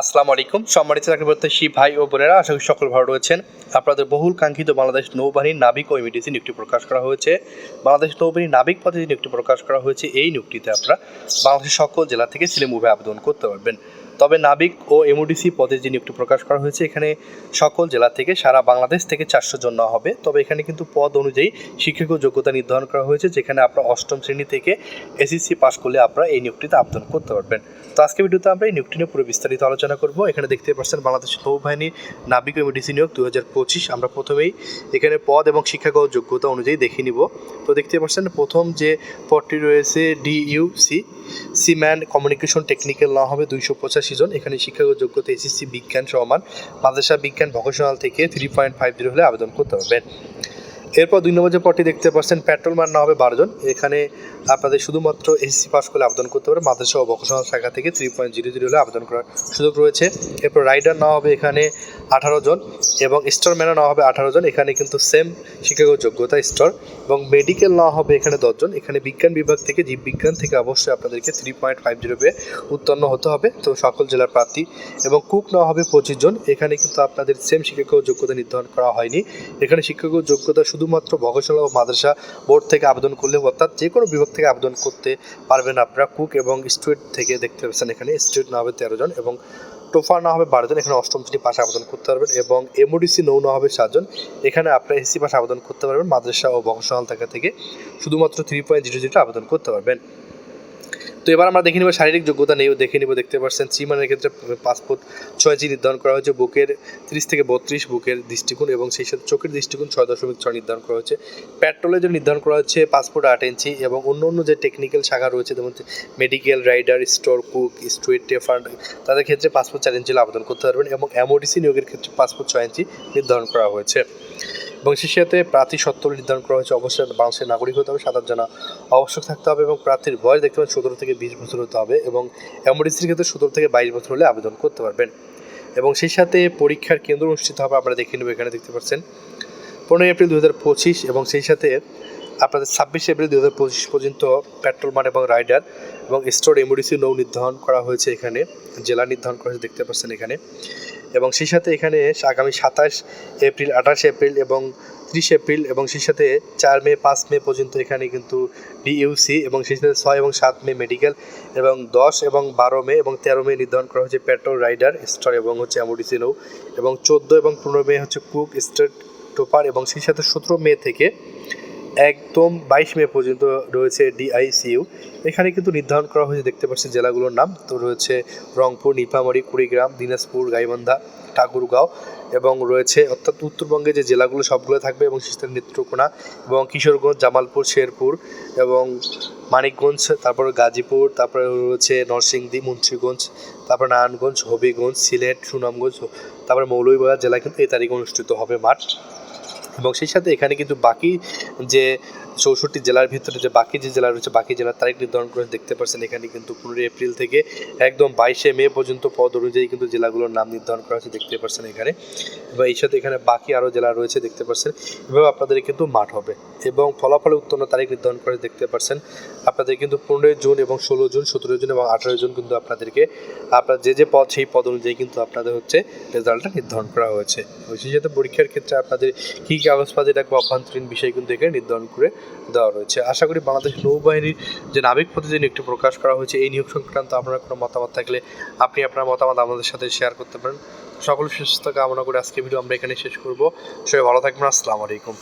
আসসালামু আলাইকুম। সম্মানিত চাকরি প্রত্যাশী ভাই ও বোনেরা, আশা করি সকল ভালো রয়েছেন। আপনাদের বহুল কাঙ্ক্ষিত বাংলাদেশ নৌবাহিনীর নাবিক ও ইমিডিসি নিয়োগটি প্রকাশ করা হয়েছে। বাংলাদেশ নৌবাহিনীর নাবিক পদে নিয়োগটি প্রকাশ করা হয়েছে। এই নিয়োগটিতে আপনারা বাংলাদেশের সকল জেলা থেকে ছেলে মুভে আবেদন করতে পারবেন। তবে নাবিক ও এমওডিসি পদে যে নিয়োগটি প্রকাশ করা হয়েছে, এখানে সকল জেলা থেকে সারা বাংলাদেশ থেকে চারশো জন নেওয়া হবে। তবে এখানে কিন্তু পদ অনুযায়ী শিক্ষক যোগ্যতা নির্ধারণ করা হয়েছে, যেখানে আপনার অষ্টম শ্রেণি থেকে এসএসসি পাস করলে আপনারা এই নিয়োগটিতে আবেদন করতে পারবেন। তো আজকে ভিডিওতে আমরা এই নিয়োগটি নিয়ে পুরো বিস্তারিত আলোচনা করব। এখানে দেখতে পাচ্ছেন বাংলাদেশ নৌবাহিনী নাবিক ও এমডিসি নিয়োগ দু হাজার পঁচিশ। আমরা প্রথমেই এখানে পদ এবং শিক্ষাগত যোগ্যতা অনুযায়ী দেখে নিব। তো দেখতে পাচ্ছেন প্রথম যে পদটি রয়েছে ডিইউসি সিম্যান কমিউনিকেশন টেকনিক্যাল না হবে দুইশো পঁচাশি। জন এখানে শিক্ষাগত যোগ্যতা এসএসসি বিজ্ঞান সমান। মাদ্রাসা বিজ্ঞান ভোকেশনাল থেকে থ্রি পয়েন্ট ফাইভ জিরো হলে আবেদন করতে পারবেন। এরপর দুই নম্বর যে পদটি দেখতে পাচ্ছেন পেট্রোল মান না হবে বারো জন এখানে আপনাদের শুধুমাত্র এসসি পাস করলে আবেদন করতে পারে। মাদ্রাসা ও ভোকেশনাল শাখা থেকে থ্রি পয়েন্ট জিরো জিরো হলে আবেদন করার সুযোগ রয়েছে। এরপর রাইডার না হবে এখানে আঠারো জন এবং স্টোরম্যানও না হবে আঠারো জন। এখানে কিন্তু সেম শিক্ষাগত যোগ্যতা স্টোর এবং মেডিকেল না হবে এখানে দশজন এখানে বিজ্ঞান বিভাগ থেকে জীববিজ্ঞান থেকে অবশ্যই আপনাদেরকে থ্রি পয়েন্ট ফাইভ জিরো পেয়ে উত্তন্ন হতে হবে। তো সকল জেলার প্রার্থী এবং কুক না হবে পঁচিশ জন। এখানে কিন্তু আপনাদের সেম শিক্ষাগত যোগ্যতা নির্ধারণ করা হয়নি। এখানে শিক্ষাগত যোগ্যতা শুধুমাত্র ভগশালা ও মাদ্রাসা বোর্ড থেকে আবেদন করলে অর্থাৎ যে কোনো বিভাগ থেকে আবেদন করতে পারবেন আপনারা। কুক এবং স্টুয়েট থেকে দেখতে পাচ্ছেন এখানে, স্টুয়েট না হবে তেরো জন এবং টোফার না হবে বারো জন, এখানে অষ্টম শ্রেণি পাশে আবেদন করতে পারবেন এবং এমওডিসি নৌ না হবে সাতজন, এখানে আপনারা এসি পাশে আবেদন করতে পারবেন, মাদ্রাসা ও বংশাল থাকা থেকে শুধুমাত্র থ্রি পয়েন্ট জিরো জিরো আবেদন করতে পারবেন। তো এবার আমরা দেখে নিব শারীরিক যোগ্যতা নেই দেখে নিব, দেখতে পাচ্ছেন, সিমানের ক্ষেত্রে পাসপোর্ট ছয় জি নির্ধারণ করা হয়েছে, বুকের তিরিশ থেকে বত্রিশ, বুকের দৃষ্টিকোণ এবং সেই সাথে চোখের দৃষ্টিকোণ ছয় দশমিক ছয় নির্ধারণ করা হয়েছে। পেট্রোলের জন্য নির্ধারণ করা হচ্ছে পাসপোর্ট আট ইঞ্চি এবং অন্য অন্য যে টেকনিক্যাল শাখা রয়েছে, যেমন medical rider store cook steward টেফার তাদের ক্ষেত্রে পাসপোর্ট চার ইঞ্চি আবেদন করতে পারবেন এবং এমওডিসি নিয়োগের ক্ষেত্রে পাসপোর্ট ছয় ইঞ্চি নির্ধারণ করা হয়েছে। এবং সেই সাথে প্রার্থী সত্ত্ব নির্ধারণ করা হয়েছে, অবশ্যই বাংলাদেশের নাগরিক হতে হবে সাঁতার জানা আবশ্যক থাকতে হবে এবং প্রার্থীর বয়স দেখতে পাবেন সতেরো থেকে বিশ বছর হতে হবে এবং এমডিসির ক্ষেত্রে সতেরো থেকে বাইশ বছর হলে আবেদন করতে পারবেন। এবং সেই সাথে পরীক্ষার কেন্দ্র অনুষ্ঠিত হবে আপনারা দেখে নেবেন এখানে দেখতে পাচ্ছেন। পনেরোই এপ্রিল দু হাজার পঁচিশ এবং সেই সাথে আপনাদের ছাব্বিশে এপ্রিল দু হাজার পঁচিশ পর্যন্ত পেট্রোল মান এবং রাইডার এবং স্টোর এমডিসি নৌ নির্ধারণ করা হয়েছে এখানে, জেলা নির্ধারণ করা হয়েছে, দেখতে পাচ্ছেন এখানে। এবং সেই সাথে এখানে আগামী সাতাশ এপ্রিল, আঠাশ এপ্রিল এবং ত্রিশ এপ্রিল এবং সেই সাথে চার মে, পাঁচ মে পর্যন্ত এখানে কিন্তু ডিইউসি এবং সেই সাথে ছয় এবং সাত মে মেডিকেল এবং দশ এবং বারো মে এবং তেরো মে নির্ধারণ করা হয়েছে পেট্রোল, রাইডার, স্টার এবং হচ্ছে এমওডিসি নৌ। এবং চোদ্দ এবং পনেরো মে হচ্ছে কুক স্টেট টোপার এবং সেই সাথে সতেরো মে থেকে একদম বাইশ মে পর্যন্ত রয়েছে ডিআইসিইউ। এখানে কিন্তু নির্ধারণ করা হয়েছে, দেখতে পাচ্ছেন জেলাগুলোর নাম। তো রয়েছে রংপুর, নীলফামারী, কুড়িগ্রাম, দিনাজপুর, গাইবান্ধা, ঠাকুরগাঁও এবং রয়েছে অর্থাৎ উত্তরবঙ্গে যে জেলাগুলো সবগুলো থাকবে এবং সেখানে নেত্রকোনা এবং কিশোরগঞ্জ, জামালপুর, শেরপুর এবং মানিকগঞ্জ, তারপর গাজীপুর, তারপরে রয়েছে নরসিংদী, মুন্সিগঞ্জ, তারপর নারায়ণগঞ্জ, হবিগঞ্জ, সিলেট, সুনামগঞ্জ, তারপরে মৌলভীবাজার জেলায় কিন্তু এই তারিখে অনুষ্ঠিত হবে মাঠ। এবং সেই সাথে এখানে কিন্তু বাকি যে চৌষট্টি জেলার ভিতরে যে বাকি যে জেলা রয়েছে, বাকি জেলার তারিখ নির্ধারণ করে দেখতে পাচ্ছেন এখানে কিন্তু পনেরোই এপ্রিল থেকে একদম বাইশে মে পর্যন্ত পদ অনুযায়ী কিন্তু জেলাগুলোর নাম নির্ধারণ করা হয়েছে দেখতে পাচ্ছেন এখানে। এবং এই সাথে এখানে বাকি আরও জেলা রয়েছে দেখতে পাচ্ছেন এভাবে আপনাদের কিন্তু মাঠ হবে এবং ফলাফলে উত্তন্ন তারিখ নির্ধারণ করে দেখতে পাচ্ছেন আপনাদের কিন্তু পনেরোই জুন এবং ষোলো জুন সতেরো জুন এবং আঠারো জুন কিন্তু আপনাদেরকে আপনার যে যে পদ, সেই পদ অনুযায়ী কিন্তু আপনাদের হচ্ছে রেজাল্টটা নির্ধারণ করা হয়েছে। সাথে পরীক্ষার ক্ষেত্রে আপনাদের কী কাগজপাতি রাখবে, অভ্যন্তরীণ বিষয় কিন্তু এখানে নির্ধারণ করে দেওয়া রয়েছে। আশা করি বাংলাদেশ নৌবাহিনীর যে নাবিক প্রতিদিন একটি প্রকাশ করা হয়েছে, এই নিয়োগ সংক্রান্ত আপনার কোনো মতামত থাকলে আপনি আপনার মতামত আমাদের সাথে শেয়ার করতে পারেন। সকল সুস্থতা কামনা করে আজকে ভিডিও আমরা এখানে শেষ করব। সবাই ভালো থাকবেন, আসসালামু আলাইকুম।